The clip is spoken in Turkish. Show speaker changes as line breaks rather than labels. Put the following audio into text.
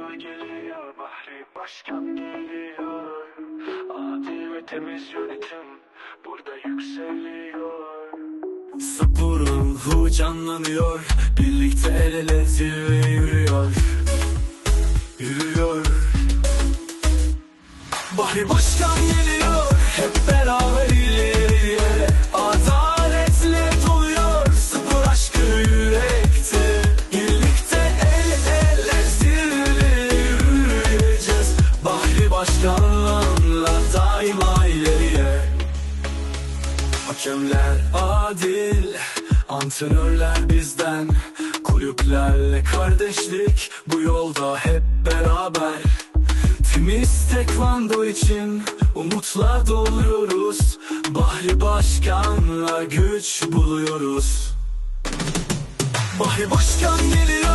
geliyor geliyor Bahri Başkan geliyor. Adil ve temiz yönetim burada yükseliyor. Sporun ruhu canlanıyor Birlikte el ele zirveye yürüyor. Yürüyor. Bahri Başkan geliyor Hep Bahri Başkan'la daima ileriye Hakemler adil Antrenörler bizden. Kulüplerle kardeşlik Bu yolda hep beraber. Temiz tekvando için Umutla doluyoruz Bahri Başkan'la güç buluyoruz. Bahri Başkan geliyor